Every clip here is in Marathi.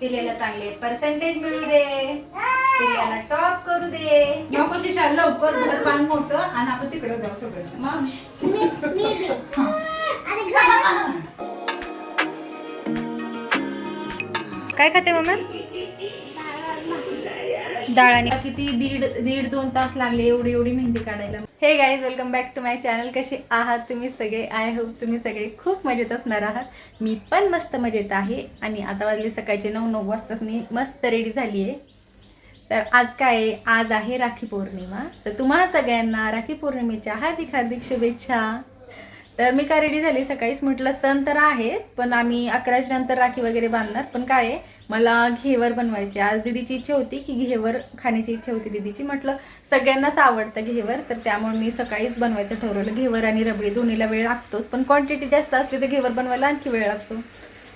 पिल्याला चांगले पर्सेंटेज मिळू दे. पिल्याला टॉप करू दे. नको शिशा लवकर घर बांध मोठं आणि आपण तिकडे जाऊ सगळं. मावशी. काय खाते मम्मा डाळ आणि किती दीड दीड दोन तास लागले एवढी एवढी मेहंदी काढायला. Hey guys welcome back to my channel कसे आहात तुम्ही सगळे? आय होप तुम्ही सगळे खूप मजेत असणार आहात. मी पण मस्त मजेत आहे. आणि आता वाजले सकाळचे नऊ नऊ वाजताच मी मस्त रेडी झाली आहे तर आज काय? आहे? आज आहे राखी पौर्णिमा. तर तुम्हा सगळ्यांना राखी पौर्णिमेच्या हार्दिक हार्दिक शुभेच्छा. तर मी काय रेडी झाली? सकाळीच म्हटलं सण तर आहेच पण आम्ही अकराच्या नंतर राखी वगैरे बांधणार. पण काय आहे, मला घेवर बनवायची आज दिदीची इच्छा होती की घेवर खाण्याची इच्छा होती दिदीची. म्हटलं सगळ्यांनाच आवडतं घेवर तर त्यामुळे मी सकाळीच बनवायचं ठरवलं. घेवर आणि रबडी दोन्हीला वेळ लागतोच पण क्वांटिटी जास्त असली तर घेवर बनवायला आणखी वेळ लागतो.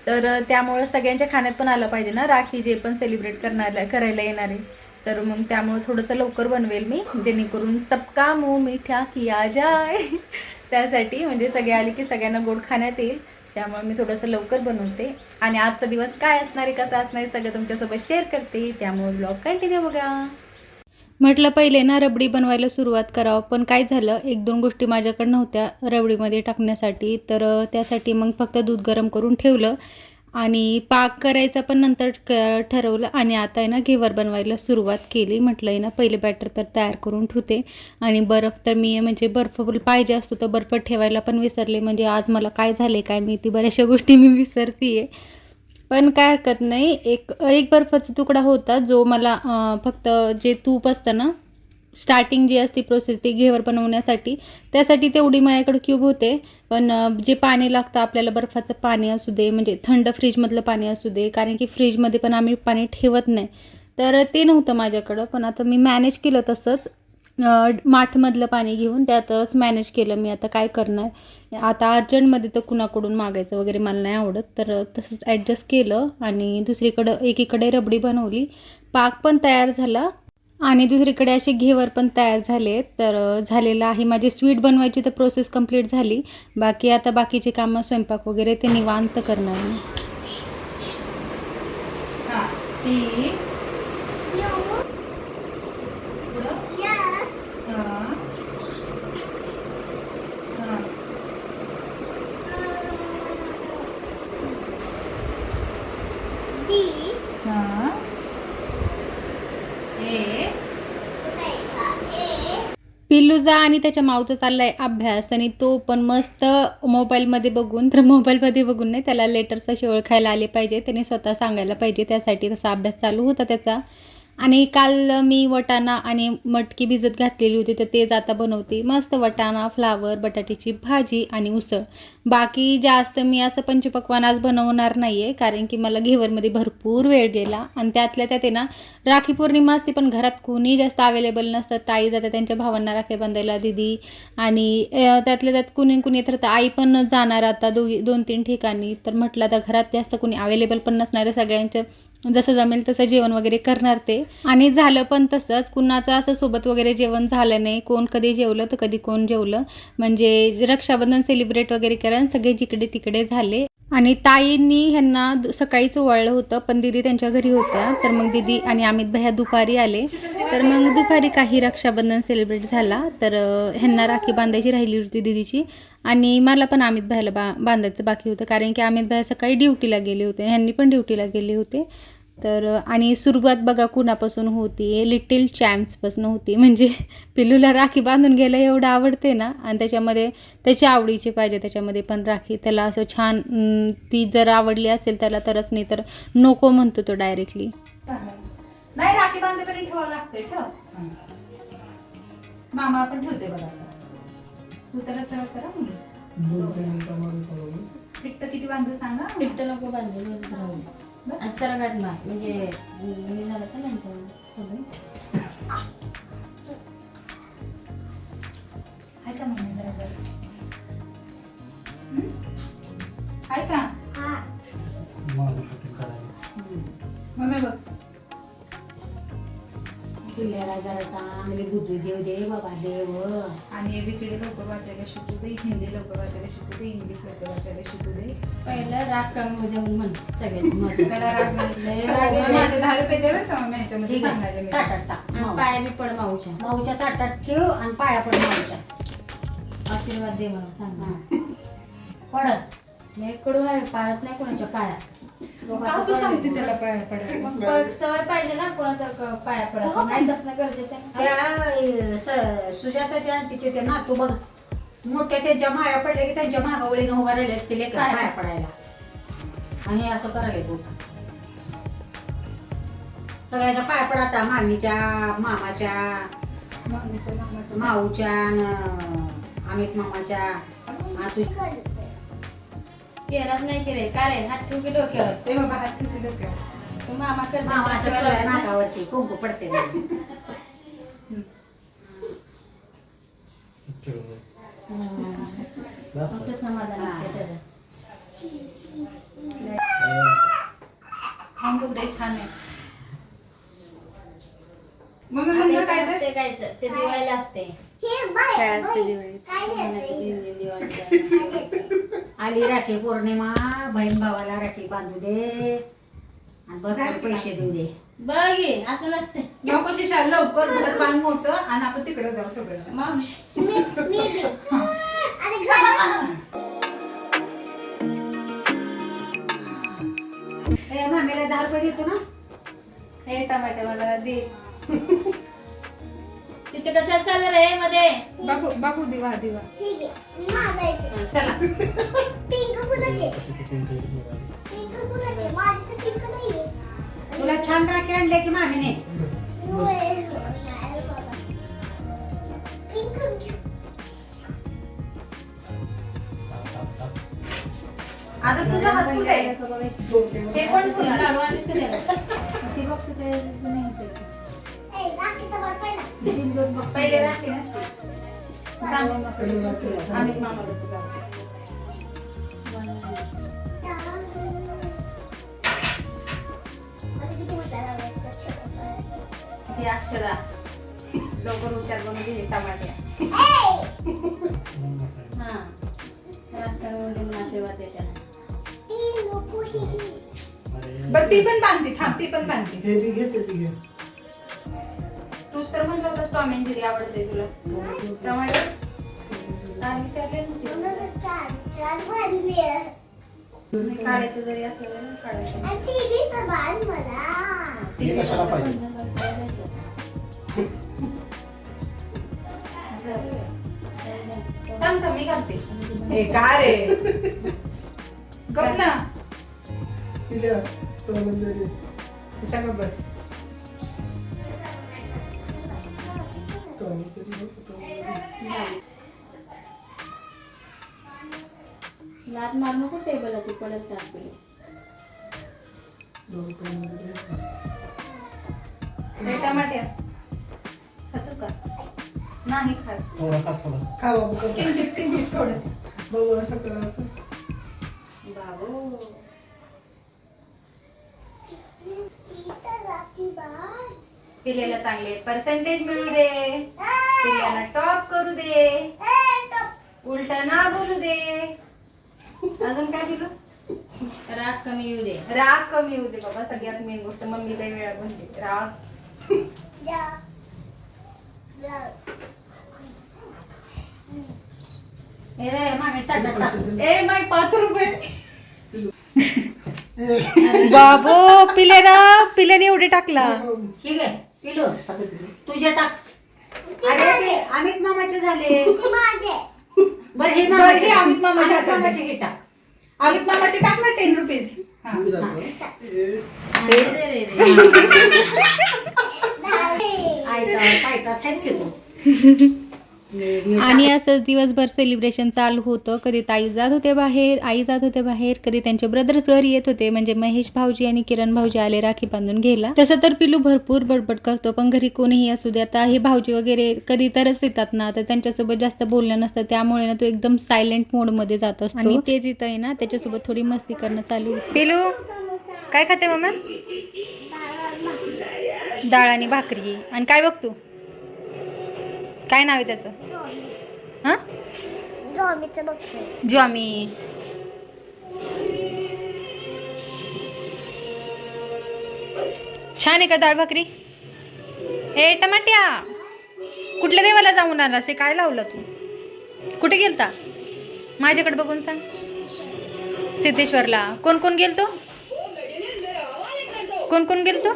तर त्यामुळं सगळ्यांच्या खाण्यात पण आलं पाहिजे ना राखी जे पण सेलिब्रेट करणार करायला येणार आहे. तर मग त्यामुळं थोडंसं लवकर बनवेल मी जेणेकरून सबका मो मिठा किया जाय त्यासाठी म्हणजे सगळे आले की सगळ्यांना गोड खाण्यात येईल. त्यामुळे मी थोडंसं लवकर बनवते. आणि आजचा दिवस काय असणार आहे कसा असणार आहे सगळं तुमच्यासोबत शेअर करते. त्यामुळे ब्लॉग कंटिन्यू बघा. म्हटलं पहिले ना रबडी बनवायला सुरुवात करावं पण काय झालं एक दोन गोष्टी माझ्याकडे नव्हत्या रबडीमध्ये टाकण्यासाठी. तर त्यासाठी मग फक्त दूध गरम करून ठेवलं. आणि पाक करायचा पण नंतर क ठरवलं आणि आता आहे ना घेवर बनवायला सुरुवात केली. म्हटलं आहे ना पहिले बॅटर तर तयार करून ठेवते. आणि बर्फ तर मी म्हणजे बर्फ पाहिजे असतो तर बर्फ ठेवायला पण विसरले. म्हणजे आज मला काय झाले काय माहिती बऱ्याचशा गोष्टी मी विसरते पण काय हरकत नाही एक एक बर्फाचा तुकडा होता जो मला फक्त जे तूप असतं ना स्टार्टिंग जी असते प्रोसेस ती घेवर बनवण्यासाठी त्यासाठी तेवढी माझ्याकडे क्यूब होते. पण जे पाणी लागतं आपल्याला बर्फाचं पाणी असू दे म्हणजे थंड फ्रीजमधलं पाणी असू दे कारण की फ्रीजमध्ये पण आम्ही पाणी ठेवत नाही. तर ते नव्हतं माझ्याकडं पण आता मी मॅनेज केलं तसंच. माठमधलं पाणी घेऊन त्यातच मॅनेज केलं मी आता काय करणार? आता अर्जंटमध्ये तर कुणाकडून मागायचं वगैरे मला नाही आवडत तर तसंच ॲडजस्ट केलं आणि दुसरीकडं एकीकडे रबडी बनवली. पाक पण तयार झाला आणि दुसरीकडे असे घेवर पण तयार झाले तर झालेलं आहे. माझी स्वीट बनवायची तर प्रोसेस कंप्लीट झाली. बाकी आता बाकीचे कामं स्वयंपाक वगैरे ते निवांत करणार मी हा तीन पुढं हा. हा. हा. ए पिल्लूचा आणि त्याच्या माऊचा चाललाय अभ्यास आणि तो पण मस्त मोबाईलमध्ये बघून तर मोबाईलमध्ये बघून नाही त्याला लेटर्स असे ओळखायला आले पाहिजे त्याने स्वतः सांगायला पाहिजे त्यासाठी तसा अभ्यास चालू होता त्याचा. आणि काल मी वटाणा आणि मटकी भिजत घातलेली होती तर तेच आता बनवते. मस्त वटाणा फ्लावर बटाट्याची भाजी आणि उसळ. बाकी जास्त मी असं पंचपक्वान आज बनवणार नाही आहे कारण की मला घेवरमध्ये भरपूर वेळ गेला. आणि त्यातल्या त्यात आहे ना राखी पौर्णिमा असते पण घरात कोणी जास्त अवेलेबल नसतं. ताई जातात त्यांच्या भावांना राखी बांधायला दिदी. आणि त्यातल्या त्यात कुणी कुणी तर आई पण जाणार आता दोघी दोन तीन ठिकाणी. तर म्हटलं आता घरात जास्त कोणी अवेलेबल पण नसणार आहे जसं जमेल तसं जेवण वगैरे करणार ते. आणि झालं पण तसंच कुणाचं असं सोबत वगैरे जेवण झालं नाही कोण कधी जेवलं तर कधी कोण जेवलं. म्हणजे रक्षाबंधन सेलिब्रेट वगैरे करा सगळे जिकडे तिकडे झाले. आणि ताईंनी ह्यांना सकाळीच ओवाळलं होतं पण दिदी त्यांच्या घरी होत्या. तर मग दिदी आणि अमित भैया दुपारी आले. तर मग दुपारी काही रक्षाबंधन सेलिब्रेट झाला. तर ह्यांना राखी बांधायची राहिली होती दिदीची. आणि मला पण अमित भाईला बा बांधायचं बाकी होतं कारण की अमित भाई सकाळी ड्युटीला गेले होते ह्यांनी पण ड्युटीला गेले होते. तर आणि सुरुवात बघा कुणापासून होती लिटिल चॅम्प्सपासून होती. म्हणजे पिल्लूला राखी बांधून घ्यायला एवढं आवडते ना आणि त्याच्यामध्ये त्याच्या आवडीची पाहिजे त्याच्यामध्ये पण राखी त्याला असं छान ती जर आवडली असेल त्याला तरच नाही तर नको म्हणतो तो डायरेक्टली नाही राखी बांधेपर्यंत ठेवावं लागते ठेव. मामा आपण ठेवते बघा. तू त्याला सरळ करा पिट्ट किती बांधू सांगा पिट्ट नको बांधू व्यवस्थित राहू दे. आणि सरळ गाठ मार म्हणजे हे झालं का नंतर आहे का मम्मी जरा बरं? हं? आहे का मम्मी बघ तुल्याला जरा चांगली बुद्धी देव दे बाबा देव. आणि एबीसीडी लवकर वाचायला शिकू दे हिंदी लवकर वाचायला शिकू दे इंग्लिश लवकर वाचायला शिकू दे. पहिलं राग कमी देऊन म्हण सगळ्यात त्याला राग लय नाही. राग येतो. माझे दहा रुपये द्यावे का मग ह्याच्यामध्ये ठीक सांगायला आहे मी. ताटात टाक. माऊ. पाया बी पड माऊच्या. माऊच्या ताटात ठेव आणि पाया पड माऊच्या. आशीर्वाद दे मला चांगला पडत. मी कडू आहे पाळत नाही कोणाच्या पाया. का तू सांगते त्याला पाया पडायला? मग प- सवय पाहिजे ना कोणा तर क- पाया पडायचं नाही तसं गरजेचं आहे. त्या स- सुजाताच्या आंटीचे ते ना तू बघ. मोठ्या त्यांच्या माया पडल्या की त्यांच्या मागावळीनं उभा राहिले असतील लेकरं काय? पाया पडायला. आणि हे असं करायला बोट सगळ्याचा पाया पडाता मामीच्या मामाच्या माऊच्या न- अमित मामाच्या. आतू केलाच नाही की रे? काय रे हात ठेव की डोक्यावर. ते बाबा हात किती डोक्यावर. तू मामा करतो द्यायचा. नाकावरती कुंकू पडते असं समाधान असते त्याचं. खाऊन बघ रे, छान आहे. मम्मी म्हणलं काय तर गायचं, ते दिवाळीला असते. काय असते दिवाळी कोणाचं तीन दिन दिवाळीचं. आली राखी पौर्णिमा बहीण भावाला राखी बांधू दे. आणि भरपूर पैसे देऊ दे. बघ ये, असं नसते नको शिशा लवकर घर बांध मोठं आणि आपण तिकडे जाऊ सगळं. मावशी. मामीला दहा रुपये देतो ना? हे टमाटे मला दे. तिथे कशात चाललं रे मध्ये? बाबू बाबू दिवा दिवा. चला. तुला छान राखी आणले की मामीने? आता तुझा हात कुठे आहे? हे कोण फुलं लाडू आणलीस का त्याला? ती नाही. बघ पहिले. आम्ही मामाला तुला. ती अक्षदा लवकर हुशार बनून दिली टमाटे हा म्हणून आशीर्वाद दे त्याला बरं ती पण बांधते थांब ती पण बांधते ते बी घे ते बी घे तूच तर म्हणलं होतं टॉम अँड जेरी आवडते तुला. टमाटे काय विचारले नव्हते काढायचं जरी असलं तरी काढायचं. ते कशाला पाहिजे? थांब थांब मी घालते. ए का रे? गप ना. इथे आ. तो म्हणजे शिशा गप बस? लात मार नको टेबल ती पडत टाकली. हे टमाटे खातो का? नाही खात. थोडा खा थोडा. खा बाबू कर किंचित किंचित थोडस. बघू असं करायचं. बाबू. पिल्याला चांगले. पर्सेंटेज मिळू दे. पिल्याला टॉप करू दे. उलट ना बोलू दे. अजून काय बोलू? राग कमी येऊ दे. राग कमी येऊ दे बाबा सगळ्यात मेन गोष्ट. मम्मी लय वेळा म्हणते राग. ए माय पाच रुपये. बाबो पिलेना पिल्याने एवढे टाकला. ठीक आहे. किलो तुझे टाक अरे ते अमित मामाचे झाले बरं हे बरं, मामाचे हे अमित मामाचे अमित मामाचे घे टाक अमित मामाचे टाक ना टेन रुपीज हा पायता हेच घेतो आणि असंच दिवसभर सेलिब्रेशन चालू होतं. कधी ताई जात होते बाहेर आई जात होते बाहेर कधी त्यांचे ब्रदर्स घरी येत होते. म्हणजे महेश भाऊजी आणि किरण भाऊजी आले राखी बांधून घ्यायला. तसं तर पिलू भरपूर बडबड करतो पण घरी कोणीही असू दे. आता हे भाऊजी वगैरे कधी तरच येतात ना तर त्यांच्यासोबत जास्त बोलणं नसतं. त्यामुळे ना तो एकदम सायलेंट मोडमध्ये जात असतो. आणि तेच इथं आहे ना त्याच्यासोबत थोडी मस्ती करणं चालू. पिलू काय खाते मम्मा? डाळ आणि भाकरी. आणि काय बघ तू? काय नाव आहे त्याचं? हां? जॉमीचं जॉमी. छान आहे का डाळ भाकरी? ए टमाट्या. कुठल्या देवाला जाऊन आलास? हे काय लावलं तू? कुठे गेलता? माझ्याकडे बघून सांग. सिद्धेश्वरला. कोण कोण गेलतो? कोण कोण गेलतो?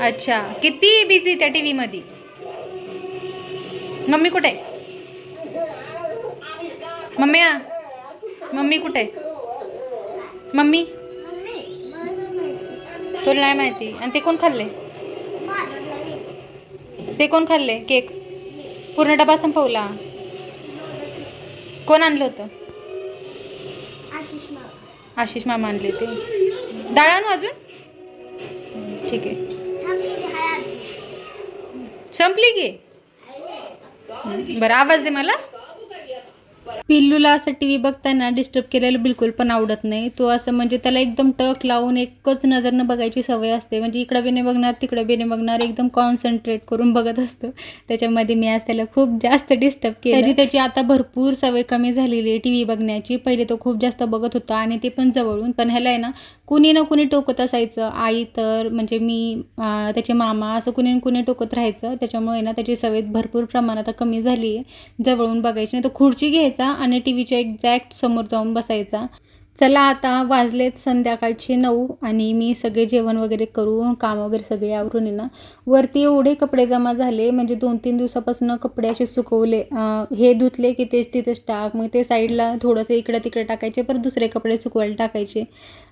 अच्छा. किती बिझी त्या टी व्हीमध्ये मम्मी कुठे? मम्मी आ मम्मी कुठे? मम्मी? माहिती तुला नाही माहिती. आणि ते कोण खाल्ले? ते कोण खाल्ले? केक? पूर्ण डबा संपवला. कोण आणलं होतं? आशिष मामा. आणले ते. डाळ आणू अजून? ठीक आहे. संपली की? बरं आवाज दे मला. पिल्लूला असं टी व्ही बघताना डिस्टर्ब केलेलं बिलकुल पण आवडत नाही. तो असं म्हणजे त्याला एकदम टक लावून एकच नजरनं बघायची सवय असते. म्हणजे इकडं बेने बघणार तिकडं बेने बघणार एकदम कॉन्सन्ट्रेट करून बघत असतो. त्याच्यामध्ये मी आज त्याला खूप जास्त डिस्टर्ब केलं. तरी त्याची आता भरपूर सवय कमी झालेली आहे टी व्ही बघण्याची. पहिले तो खूप जास्त बघत होता आणि ते पण जवळून. पण ह्याला आहे ना कुणी ना कुणी टोकत असायचं. आई तर म्हणजे मी त्याचे मामा असं कुणी ना कुणी टोकत राहायचं. त्याच्यामुळे ना त्याची सवय भरपूर प्रमाणात आता कमी झाली आहे. जवळून बघायची नाही तर खुर्ची घ्यायचा आणि टी व्हीच्या एक्झॅक्ट समोर जाऊन बसायचा. चला आता वाजलेत संध्याकाळचे नऊ आणि मी सगळे जेवण वगैरे करून काम वगैरे सगळे आवरून आहे ना वरती एवढे कपडे जमा झाले म्हणजे दोन तीन दिवसापासून कपडे असे सुकवले. हे धुतले की तेच तिथेच टाक मग ते साईडला थोडंसं इकडं तिकडे टाकायचे परत दुसरे कपडे सुकवायला टाकायचे.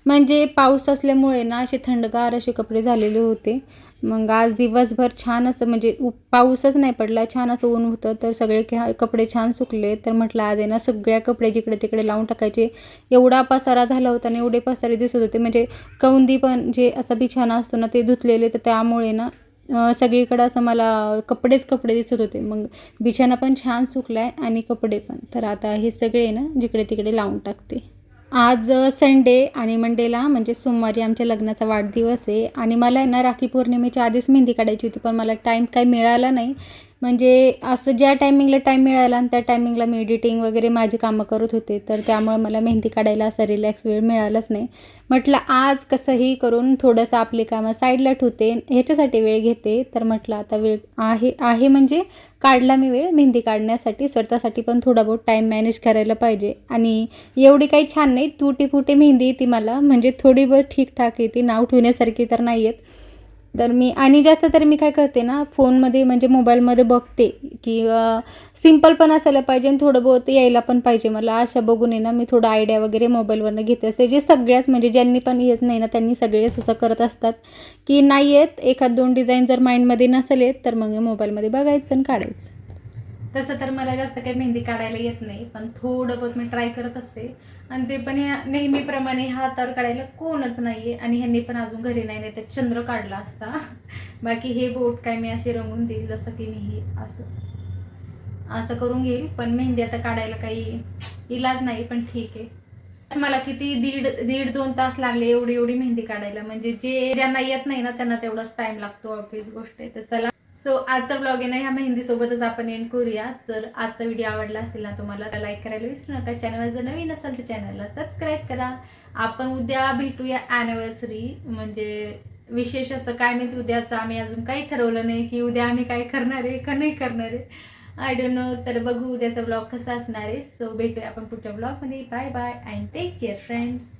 म्हणजे पाऊस असल्यामुळे ना असे थंडगार असे कपडे झालेले होते. मग आज दिवसभर छान असं म्हणजे उ- पाऊसच नाही पडला छान असं ऊन होतं. तर सगळे कपडे छान सुकले. तर म्हटलं आज आहे ना सगळ्या कपडे जिकडे तिकडे लावून टाकायचे. एवढा पसारा झाला होता आणि एवढे पसारे दिसत होते. म्हणजे कौंदी पण जे असा बिछाना असतो ना ते धुतलेले. तर त्यामुळे ना सगळीकडं असं मला कपडेच कपडे दिसत होते. मग बिछाना पण छान सुकला आहे आणि कपडे पण. तर आता हे सगळे ना जिकडे तिकडे लावून टाकते. आज संडे आणि मंडेला म्हणजे सोमवारी आमच्या लग्नाचा वाढदिवस आहे. आणि मला ना राखी पौर्णिमेच्या आधीच मेहंदी काढायची होती पण मला टाईम काय मिळाला नाही. म्हणजे असं ज्या टायमिंगला टाईम मिळाला आणि त्या टायमिंगला मी एडिटिंग वगैरे माझी कामं करत होते तर त्यामुळे मला मेहंदी काढायला असा रिलॅक्स वेळ मिळालाच नाही. म्हटलं आज कसंही करून थोडंसं आपली कामं साईडला ठेवते ह्याच्यासाठी वेळ घेते तर म्हटलं आता वेळ आहे आहे म्हणजे काढला मी वेळ मेहंदी काढण्यासाठी स्वतःसाठी पण थोडा बहुत टाईम मॅनेज करायला पाहिजे. आणि एवढी काही छान नाही तुटी फुटी मेहंदी येते मला म्हणजे थोडी बहुत ठीकठाक येते नाव ठेवण्यासारखी तर नाही आहेत तर मी आणि जास्त तर मी काय करते ना फोनमध्ये म्हणजे मोबाईलमध्ये बघते की सिंपल पण असायला पाहिजे आणि थोडं बहुत यायला पण पाहिजे. मला अशा बघून आहे ना मी थोडं आयडिया वगैरे मोबाईलवरनं घेते. असते जे सगळ्याच म्हणजे ज्यांनी पण येत नाही ना त्यांनी सगळेच असं करत असतात की नाही येत एखाद दोन डिझाईन जर माइंडमध्ये नसेल येत तर मग मोबाईलमध्ये बघायचं आणि काढायचं. तसं तर मला जास्त काही मेहंदी काढायला येत नाही पण थोडं बहुत मी ट्राय करत असते. आणि ते पण ह्या नेहमीप्रमाणे हातावर काढायला कोणच नाही आहे आणि ह्यांनी पण अजून घरी नाही नाही तर चंद्र काढला असता. बाकी हे बोट काय मी असे रंगून देईल जसं की मी हे असं. असं करून घेईल पण मेहंदी आता काढायला काही इलाज नाही पण ठीक आहे. मला किती दीड दीड दोन तास लागले एवढी एवढी मेहंदी काढायला. म्हणजे जे ज्यांना येत नाही ना त्यांना तेवढाच टाइम लागतो ऑफिस गोष्ट. आहे तर चला. सो आजचा ब्लॉग आहे ना ह्या मेहंदीसोबतच आपण एंड करूया. जर आजचा व्हिडिओ आवडला असेल ना तुम्हाला लाईक करायला विसरू नका. चॅनल जर नवीन असाल तर चॅनलला सबस्क्राईब करा. आपण उद्या भेटूया ॲनिव्हर्सरी म्हणजे विशेष असं काय माहिती उद्याचं आम्ही अजून काही ठरवलं नाही की उद्या आम्ही काय करणार आहे का नाही करणार आहे. आय डोंट नो तर बघू उद्याचा ब्लॉग कसा असणार आहे. सो भेटूया आपण पुढच्या ब्लॉगमध्ये bye bye and take care friends